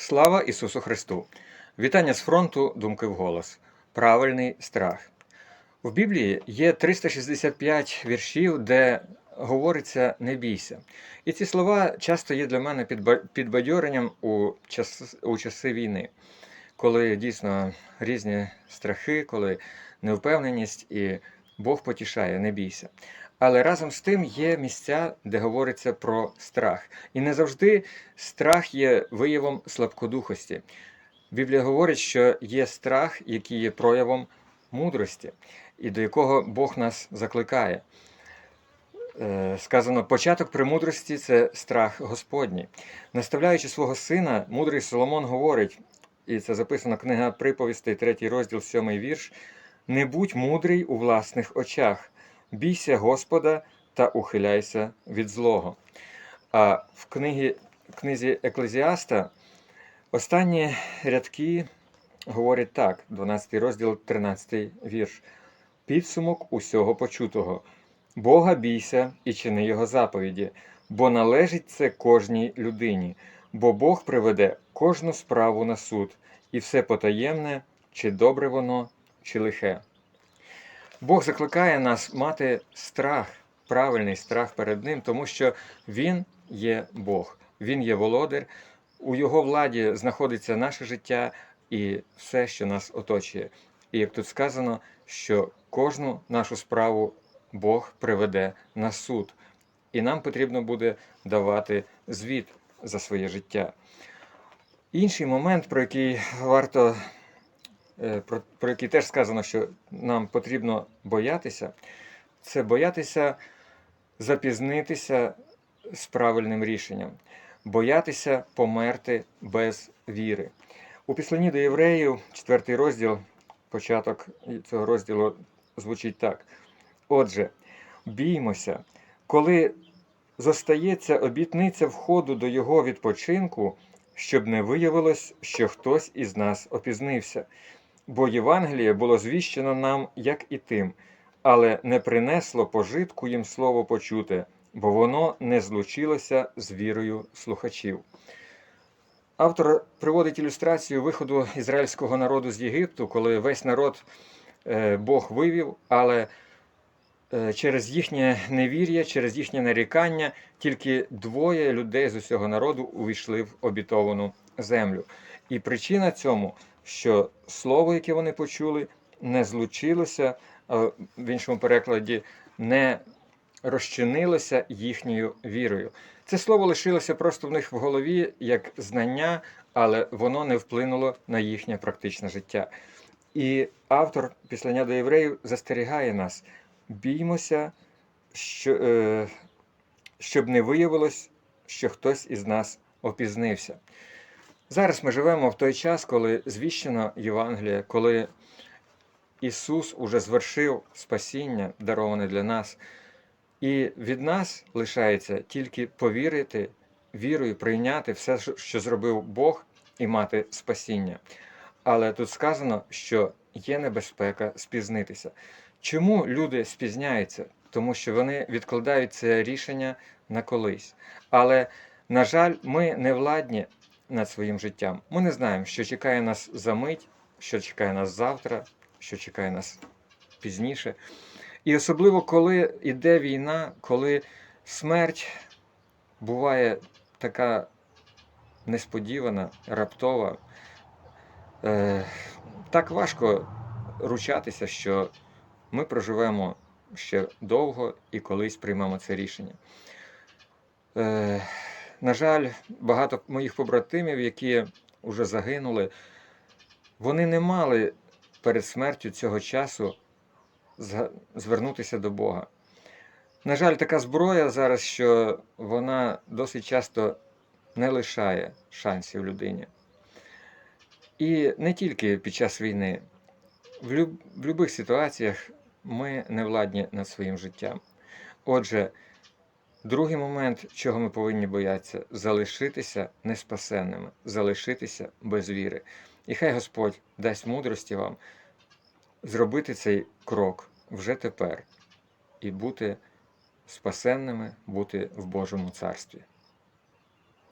Слава Ісусу Христу! Вітання з фронту Думки вголос. Правильний страх. В Біблії є 365 віршів, де говориться не бійся. І ці слова часто є для мене підбадьоренням у, час, у часи війни, коли дійсно різні страхи, коли невпевненість і Бог потішає, не бійся. Але разом з тим є місця, де говориться про страх. І не завжди страх є виявом слабкодухості. Біблія говорить, що є страх, який є проявом мудрості, і до якого Бог нас закликає. Е, Сказано, початок премудрості це страх Господній. Наставляючи свого сина, мудрий Соломон говорить, і це записано книга приповістей, третій розділ, сьомий вірш: Не будь мудрий у власних очах, бійся Господа та ухиляйся від злого. А в книгі, книзі Еклезіаста останні рядки говорять так: 12 розділ, 13 вірш. Підсумок усього почутого. Бога бійся і чини його заповіді, бо належить це кожній людині, бо Бог приведе кожну справу на суд, і все потаємне, чи добре воно, чи лихе. Бог закликає нас мати страх, правильний страх перед Ним, тому що Він є Бог, Він є володар, у Його владі знаходиться наше життя і все, що нас оточує. І як тут сказано, що кожну нашу справу Бог приведе на суд, і нам потрібно буде давати звіт за своє життя. Інший момент, про який варто, про, про який теж сказано, що нам потрібно боятися, це боятися запізнитися з правильним рішенням, боятися померти без віри. У післанні до євреїв, 4 розділ, початок цього розділу звучить так. Отже, біймося, коли зостається обітниця входу до його відпочинку, щоб не виявилось, що хтось із нас опізнився. Бо Євангеліє було звіщено нам, як і тим, але не принесло пожитку їм слово почуте, бо воно не злучилося з вірою слухачів. Автор приводить ілюстрацію виходу ізраїльського народу з Єгипту, коли весь народ е, Бог вивів, але е, через їхнє невір'я, через їхнє нарікання, тільки двоє людей з усього народу увійшли в обітовану землю. І причина цьому, що слово, яке вони почули, не злучилося, в іншому перекладі не розчинилося їхньою вірою. Це слово лишилося просто в них в голові як знання, але воно не вплинуло на їхнє практичне життя. І автор післання до євреїв застерігає нас: біймося, що, е, щоб не виявилось, що хтось із нас опізнився. Зараз ми живемо в той час, коли звіщено Євангеліє, коли Ісус уже звершив спасіння, дароване для нас. І від нас лишається тільки повірити, вірою прийняти все, що зробив Бог, і мати спасіння. Але тут сказано, що є небезпека спізнитися. Чому люди спізняються? Тому що вони відкладають це рішення на колись. Але, на жаль, ми не владні над своїм життям. Ми не знаємо, що чекає нас за мить, що чекає нас завтра, що чекає нас пізніше. І особливо, коли йде війна, коли смерть буває така несподівана, раптова, е, так важко ручатися, що ми проживемо ще довго і колись приймемо це рішення. Е, на жаль, багато моїх побратимів, які вже загинули, вони не мали перед смертю цього часу звернутися до Бога. На жаль, така зброя зараз, що вона досить часто не лишає шансів людині. І не тільки під час війни, в, будь-яких ситуаціях ми не владні над своїм життям. Отже, другий момент, чого ми повинні боятися, залишитися неспасенними, залишитися без віри. І хай Господь дасть мудрості вам зробити цей крок вже тепер і бути спасенними, бути в Божому царстві.